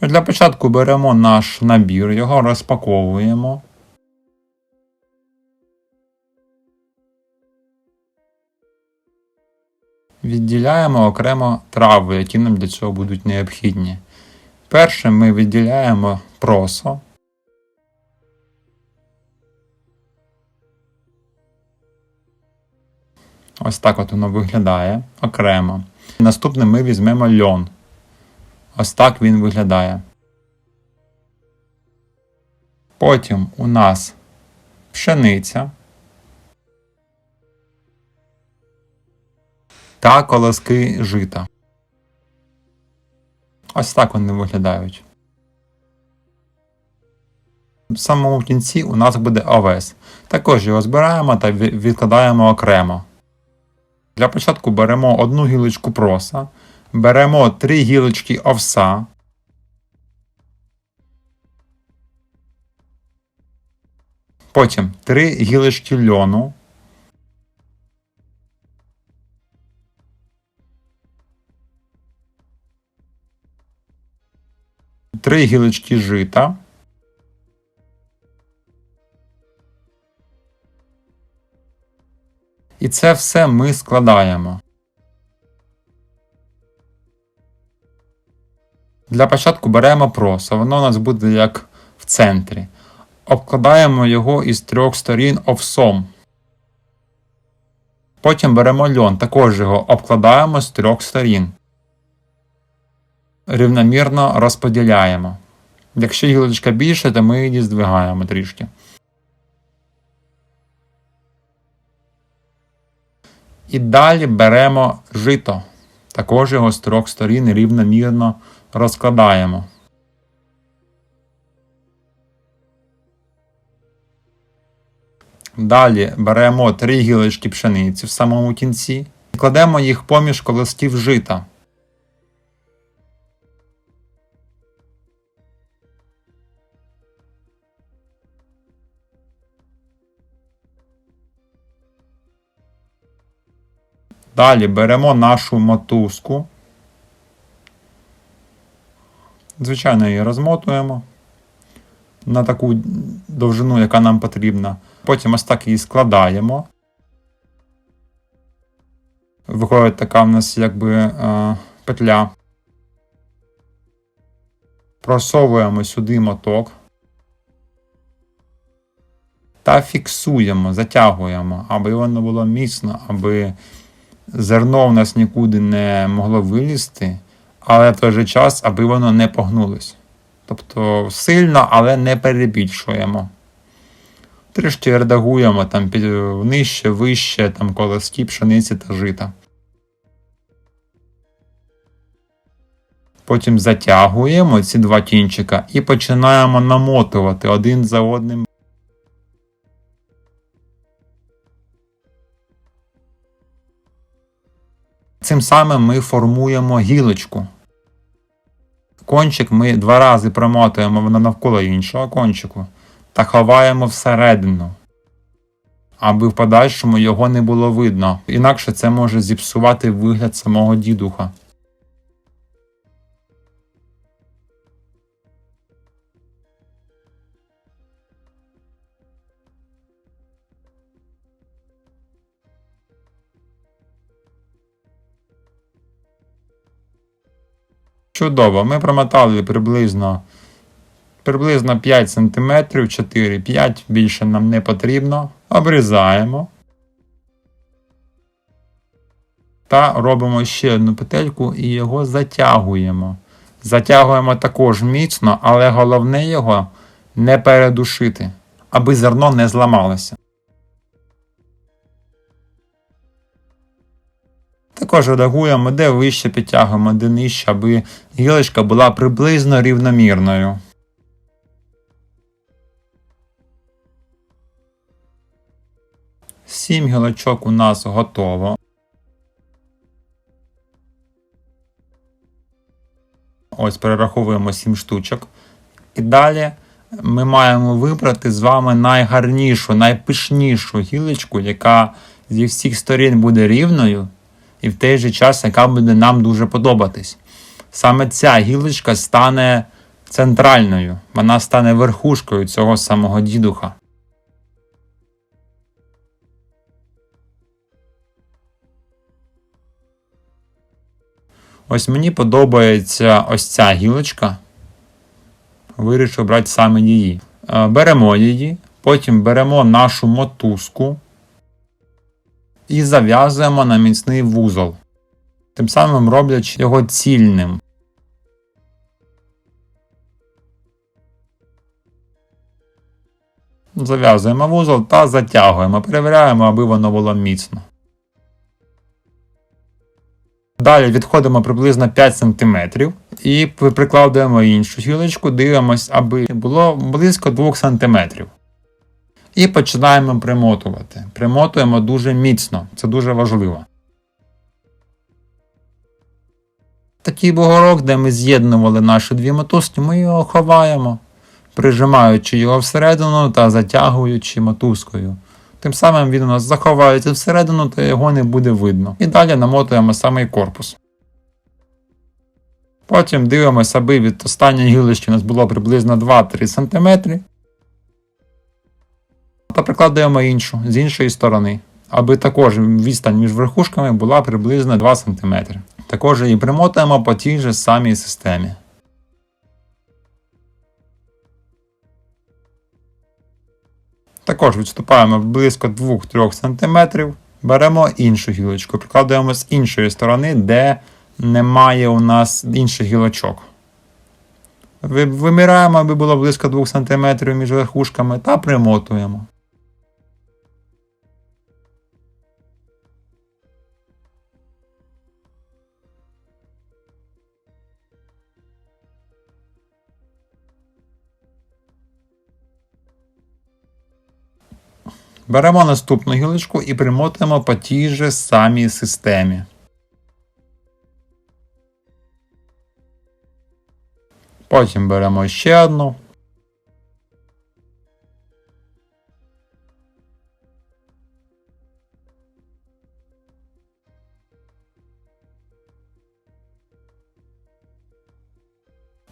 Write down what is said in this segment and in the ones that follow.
Для початку беремо наш набір, його розпаковуємо. Відділяємо окремо трави, які нам для цього будуть необхідні. Перше ми відділяємо просо. Ось так от воно виглядає окремо. Наступне ми візьмемо льон. Ось так він виглядає. Потім у нас пшениця та колоски жита. Ось так вони виглядають. В самому кінці у нас буде овес. Також його збираємо та відкладаємо окремо. Для початку беремо одну гілочку проса, беремо три гілочки овса. Потім три гілочки льону. Три гілочки жита. І це все ми складаємо. Для початку беремо просо, воно у нас буде як в центрі. Обкладаємо його із трьох сторін овсом. Потім беремо льон, також його обкладаємо з трьох сторін. Рівномірно розподіляємо. Якщо гілочка більше, то ми її здвигаємо трішки. І далі беремо жито. Також його з трьох сторін рівномірно розкладаємо. Далі беремо три гілочки пшениці в самому кінці і кладемо їх поміж колосків жита. Далі беремо нашу мотузку. Звичайно, її розмотуємо на таку довжину, яка нам потрібна. Потім ось так її складаємо. Виходить така в нас якби е, петля. Просовуємо сюди моток. Та фіксуємо, затягуємо, аби воно було міцно, аби зерно в нас нікуди не могло вилізти, але в той же час, аби воно не погнулось. Тобто сильно, але не перебільшуємо. Трішки редагуємо там під, нижче, вище, там колоски, пшениці та жита. Потім затягуємо ці два кінчика і починаємо намотувати один за одним. Цим самим ми формуємо гілочку. Кончик ми два рази промотуємо на навколо іншого кончику та ховаємо всередину, аби в подальшому його не було видно. Інакше це може зіпсувати вигляд самого дідуха. Чудово, ми промотали приблизно приблизно 5 см, 4-5, більше нам не потрібно. Обрізаємо. Та робимо ще одну петельку і його затягуємо. Затягуємо також міцно, але головне його не передушити, аби зерно не зламалося. Також редагуємо, де вище підтягуємо, де нижче, аби гілочка була приблизно рівномірною. Сім гілочок у нас готово. Ось перераховуємо 7 штучок. І далі ми маємо вибрати з вами найгарнішу, найпишнішу гілочку, яка зі всіх сторін буде рівною, і в той же час, яка буде нам дуже подобатись. Саме ця гілочка стане центральною. Вона стане верхушкою цього самого дідуха. Ось мені подобається ось ця гілочка. Вирішив брати саме її. Е, Беремо її, потім беремо нашу мотузку і зав'язуємо на міцний вузол, тим самим роблячи його цільним. Зав'язуємо вузол та затягуємо, перевіряємо, аби воно було міцно. Далі відходимо приблизно 5 см і при- прикладуємо іншу гілочку, дивимось, аби було близько 2 см. І починаємо примотувати. Примотуємо дуже міцно, це дуже важливо. Такий бугорок, де ми з'єднували наші дві мотузки, ми його ховаємо, прижимаючи його всередину та затягуючи мотузкою. Тим самим він у нас заховається всередину та його не буде видно. І далі намотуємо самий корпус. Потім дивимося, аби від останньої гілочки у нас було приблизно 2-3 см. Та прикладаємо іншу з іншої сторони, аби також відстань між верхушками була приблизно 2 см. Також її примотуємо по тій же самій системі. Також відступаємо близько 2-3 см, беремо іншу гілочку, прикладаємо з іншої сторони, де немає у нас інших гілочок. Ви- Вимираємо, аби було близько 2 см між верхушками та примотуємо. Беремо наступну гілочку і примотуємо по тій же самій системі. Потім беремо ще одну.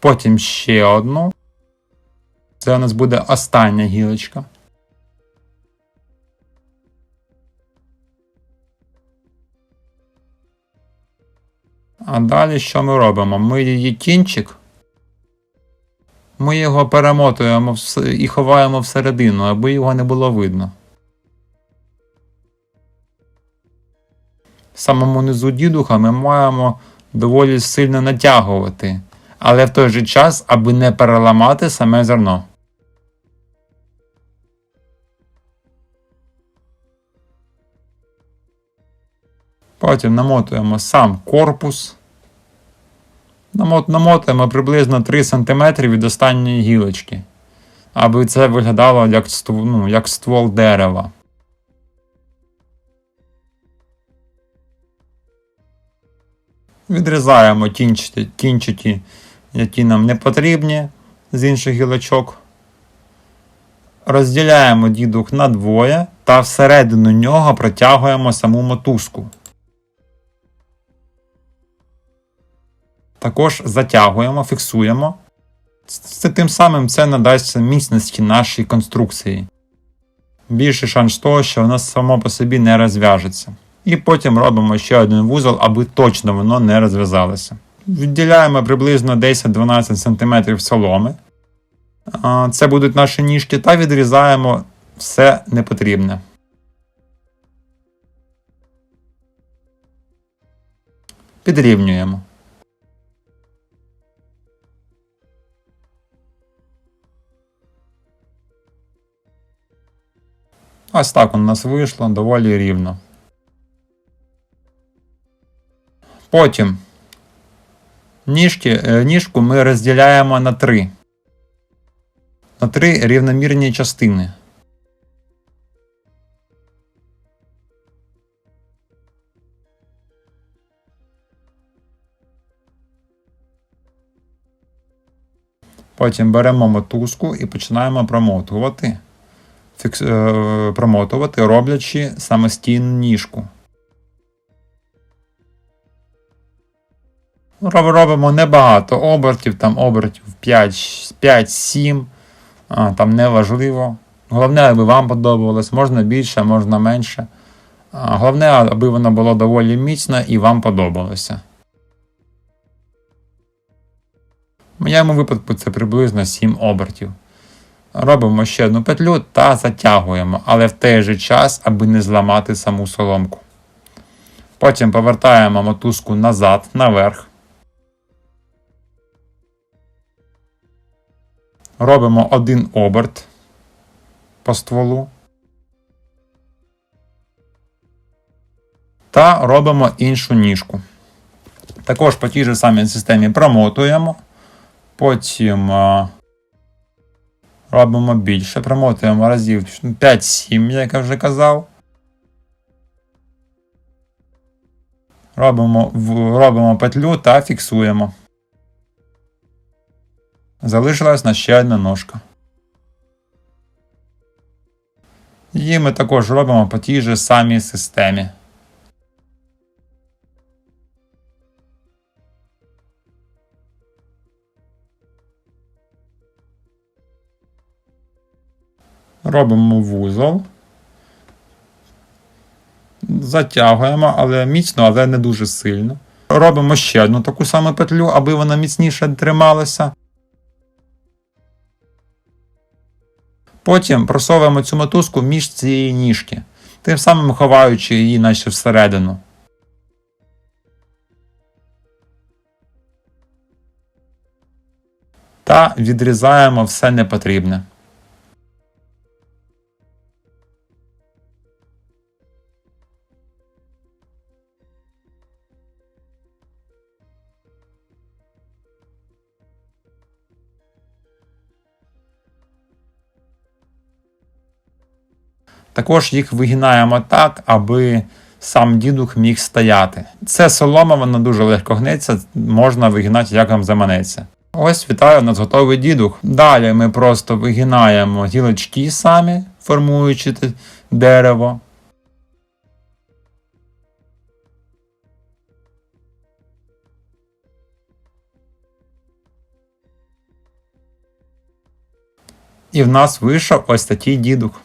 Потім ще одну. Це у нас буде остання гілочка. А далі що ми робимо? Ми її кінчик. Ми його перемотуємо і ховаємо всередину, аби його не було видно. В самому низу дідуха ми маємо доволі сильно натягувати, але в той же час, аби не переламати саме зерно. Потім намотуємо сам корпус. Намот- приблизно 3 см від останньої гілочки, аби це виглядало як, ствол, ну, як ствол дерева. Відрізаємо кінчики, кінчики, які нам не потрібні з інших гілочок. Розділяємо дідух на двоє та всередину нього протягуємо саму мотузку. Також затягуємо, фіксуємо. Це тим самим це надасть міцності нашій конструкції. Більший шанс того, що воно само по собі не розв'яжеться. І потім робимо ще один вузол, аби точно воно не розв'язалося. Відділяємо приблизно 10-12 см соломи. Це будуть наші ніжки, та відрізаємо все непотрібне. Підрівнюємо. Ось так у нас вийшло доволі рівно. Потім ніжки, е, ніжку ми розділяємо на три. На три рівномірні частини. Потім беремо мотузку і починаємо промотувати фікс, е, промотувати, роблячи самостійну ніжку. Робимо небагато обертів, там обертів 5-7, там неважливо. Головне, аби вам подобалось, можна більше, можна менше. Головне, аби воно було доволі міцно і вам подобалося. В моєму випадку це приблизно 7 обертів. Робимо ще одну петлю та затягуємо, але в той же час, аби не зламати саму соломку. Потім повертаємо мотузку назад, наверх. Робимо один оберт по стволу. Та робимо іншу ніжку. Також по тій же самій системі промотуємо. Потім а, робимо більше, промотуємо разів 5-7, як я вже казав. Робимо, робимо петлю та фіксуємо. Залишилась на ще одна ножка. Її ми також робимо по тій же самій системі. Робимо вузол. Затягуємо, але міцно, але не дуже сильно. Робимо ще одну таку саму петлю, аби вона міцніше трималася. Потім просовуємо цю мотузку між цієї ніжки, тим самим ховаючи її наче всередину. Та відрізаємо все непотрібне. Також їх вигинаємо так, аби сам дідух міг стояти. Це солома, вона дуже легко гнеться, можна вигинати, як вам заманеться. Ось вітаю, у нас готовий дідух. Далі ми просто вигинаємо гілочки самі, формуючи дерево. І в нас вийшов ось такий дідух.